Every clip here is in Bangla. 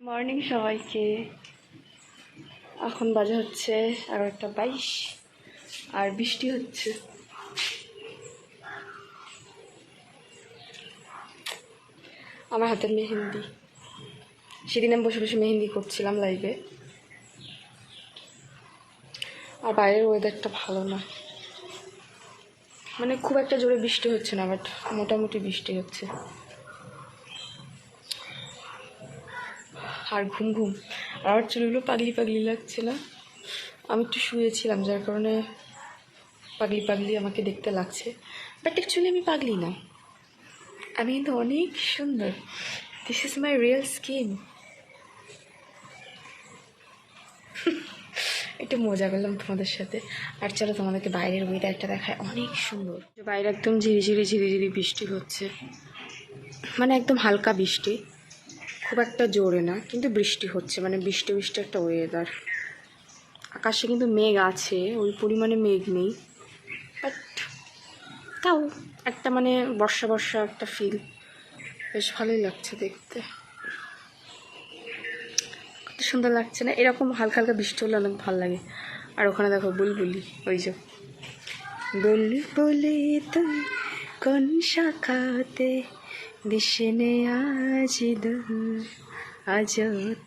মর্নিং সবাইকে। এখন বাজে হচ্ছে এগারোটা বাইশ, আর বৃষ্টি হচ্ছে। আমার হাতে মেহেন্দি। সেদিন আমি বসে বসে মেহেন্দি করছিলাম লাইভে আর বাইরের ওয়েদারটা ভালো না। মানে খুব একটা জোরে বৃষ্টি হচ্ছে না, বাট মোটামুটি বৃষ্টি হচ্ছে। আর ঘুম ঘুম। আর আমার চুলগুলো পাগলি পাগলি লাগছে না? আমি একটু শুয়েছিলাম, যার কারণে পাগলি পাগলি আমাকে দেখতে লাগছে। বাট অ্যাকচুয়ালি আমি পাগলি না। আমি কিন্তু অনেক সুন্দর। This is my real skin একটু মজা করলাম তোমাদের সাথে। আর চলো তোমাদেরকে বাইরের ওয়েদারটা দেখায় অনেক সুন্দর। বাইরে একদম ঝিরিঝিরি ঝিরিঝিরি বৃষ্টি হচ্ছে। মানে একদম হালকা বৃষ্টি। খুব একটা জোরে না, কিন্তু বৃষ্টি হচ্ছে। মানে বৃষ্টি বৃষ্টি একটা ওয়েদার আকাশে কিন্তু মেঘ আছে, ওই পরিমাণে মেঘ নেই। বাট তাও একটা মানে বর্ষা বর্ষা একটা ফিল বেশ ভালোই লাগছে দেখতে। কত সুন্দর লাগছে না। এরকম হালকা হালকা বৃষ্টি হলে অনেক ভালো লাগে। আর ওখানে দেখো বুলবুলি, ওই যে। বুলবুলি তুই কোন শাখাতে দিশনে আজ আজ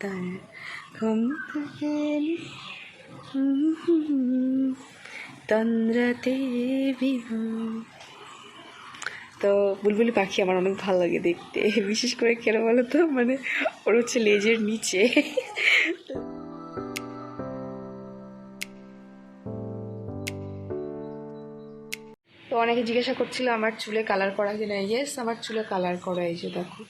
তার ঘুম তন্দ্রাতে বিহু তো বুলবুলি পাখি আমার অনেক ভালো লাগে দেখতে। বিশেষ করে কেন বলো তো মানে ওর হচ্ছে লেজের নিচে। তো অনেকে জিজ্ঞাসা করছিল, আমার চুলে কালার করা কিনা ইয়েস আমার চুলে কালার করা এই যে দেখো।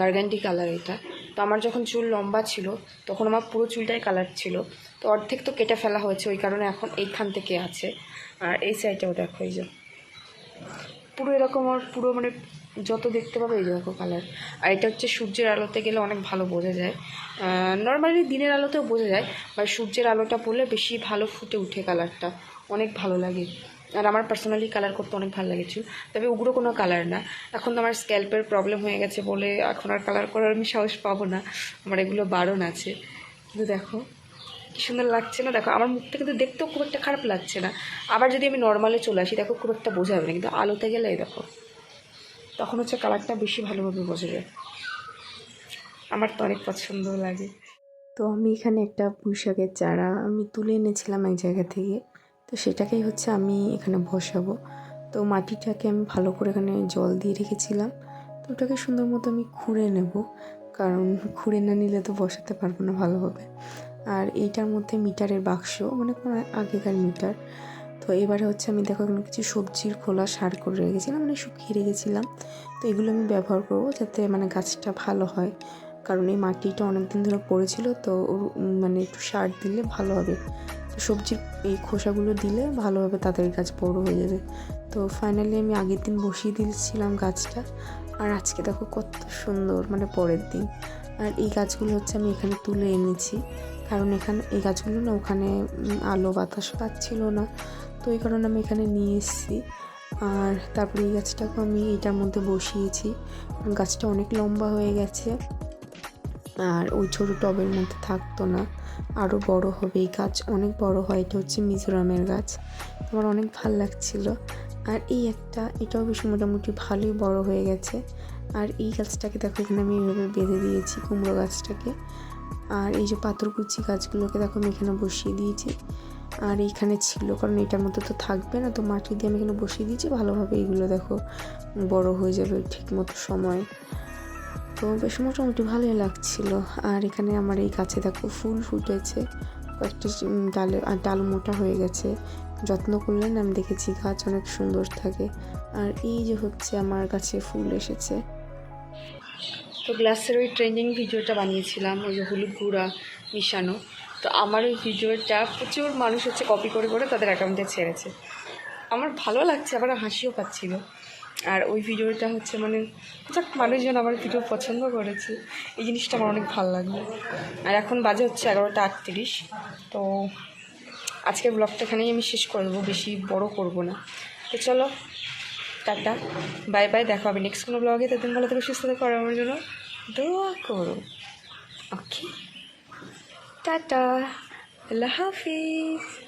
বার্গান্ডি কালার এটা। তো আমার যখন চুল লম্বা ছিল, তখন আমার পুরো চুলটাই কালার ছিল। তো অর্ধেক তো কেটে ফেলা হয়েছে, ওই কারণে এখন এইখান থেকে আছে। আর এই সাইডটাও দেখো এই যে। পুরো এরকম আর পুরো মানে যত দেখতে পাবে এই দেখো কালার আর এটা হচ্ছে সূর্যের আলোতে গেলে অনেক ভালো বোঝা যায়। নর্মালি দিনের আলোতেও বোঝা যায় বা সূর্যের আলোটা পড়লে বেশি ভালো ফুটে উঠে কালারটা অনেক ভালো লাগে। আর আমার পার্সোনালি কালার করতে অনেক ভালো লেগেছিল তবে উগ্র কোনো কালার না। এখন তো আমার স্ক্যাল্পের প্রবলেম হয়ে গেছে বলে এখন আর কালার করার আমি সাহস পাবো না। আমার এগুলো বারণ আছে। কিন্তু দেখো কি সুন্দর লাগছে না? দেখো, আমার মুখটা কিন্তু দেখতেও খুব একটা খারাপ লাগছে না। আবার যদি আমি নর্মালে চলে আসি, দেখো, খুব একটা বোঝা যাবে না। কিন্তু আলোতে গেলে দেখো, তখন হচ্ছে কালারটা বেশি ভালোভাবে বোঝা যায়। আমার তো অনেক পছন্দ লাগে। তো আমি এখানে একটা পুঁইশাকের চারা আমি তুলে এনেছিলাম এক জায়গা থেকে। তো সেটাকেই হচ্ছে আমি এখানে বসাবো। তো মাটিটাকে আমি ভালো করে এখানে জল দিয়ে রেখেছিলাম। তো ওটাকে সুন্দর মতো আমি খুঁড়ে নেব। কারণ খুঁড়ে না নিলে তো বসাতে পারব না ভালোভাবে। আর এইটার মধ্যে মিটারের বাক্স মানে কোনো আগেকার মিটার। তো এবারে হচ্ছে আমি দেখো এখানে কিছু সবজির খোলা সার করে রেখেছিলাম মানে শুকিয়ে রেখেছিলাম। তো এগুলো আমি ব্যবহার করব যাতে মানে গাছটা ভালো হয়। কারণ এই মাটিটা অনেক দিন ধরে পড়েছিল, তো মানে একটু সার দিলে ভালো হবে। তো সবজির এই খোসাগুলো দিলে ভালোভাবে তাদের গাছ বড়ো হয়ে যাবে। তো ফাইনালি আমি আগের দিন বসিয়ে দিয়েছিলাম গাছটা। আর আজকে দেখো কত সুন্দর মানে পরের দিন। আর এই গাছগুলো হচ্ছে আমি এখানে তুলে এনেছি। কারণ এখানে, এই গাছগুলো না ওখানে আলো বাতাস পাচ্ছিল না। তো এই কারণে আমি এখানে নিয়ে এসেছি। আর তারপরে এই গাছটাকে আমি এটার মধ্যে বসিয়েছি। গাছটা অনেক লম্বা হয়ে গেছে। আর ওই ছোটো টবের মধ্যে থাকতো না। আরও বড় হবে এই গাছ। অনেক বড় হয়। এটা হচ্ছে মিজোরামের গাছ। আমার অনেক ভালো লাগছিল। আর এই একটা, এটাও বেশ মোটামুটি ভালোই বড় হয়ে গেছে। আর এই গাছটাকে দেখো, এখানে আমি এইভাবে বেঁধে দিয়েছি, কুমড়ো গাছটাকে। আর এই যে পাথরকুচি গাছগুলোকে দেখো, আমি এখানে বসিয়ে দিয়েছি। আর এইখানে ছিল, কারণ এটার মধ্যে তো থাকবে না, তো মাটি দিয়ে আমি এখানে বসিয়ে দিয়েছি, ভালোভাবে এইগুলো দেখো বড় হয়ে যাবে ঠিক মতো সময়। তো বেশ মোটামুটি ভালোই লাগছিল। আর এখানে আমার এই গাছে দেখো, ফুল ফুটেছে, কয়েকটা ডালে, আর ডাল মোটা হয়ে গেছে। যত্ন করলে না আমি দেখেছি গাছ অনেক সুন্দর থাকে। আর এই যে হচ্ছে আমার গাছে ফুল এসেছে। তো গ্লাসের ওই ট্রেন্ডিং ভিডিওটা বানিয়েছিলাম, ওই যে হলুদ গুঁড়া মিশানো। তো আমার ওই ভিডিওটা প্রচুর মানুষ হচ্ছে কপি করে করে তাদের অ্যাকাউন্টে ছেড়েছে। আমার ভালো লাগছে, আবার হাসিও পাচ্ছিল। আর ওই ভিডিওটা হচ্ছে মানে যাক, মানুষজন আমার ভিডিও পছন্দ করেছে। এই জিনিসটা আমার অনেক ভালো লাগল। আর এখন বাজে হচ্ছে এগারোটা আটত্রিশ, তো আজকের ব্লগটা এখানেই আমি শেষ করব বেশি বড় করব না। তো চলো, টাটা। বাই বাই, দেখা হবে নেক্সট কোনো ব্লগে তাদের ভালো থেকে, সুস্থ থেকে আমার জন্য দোয়া করো। Okay tata. আল্লাহ হাফিজ।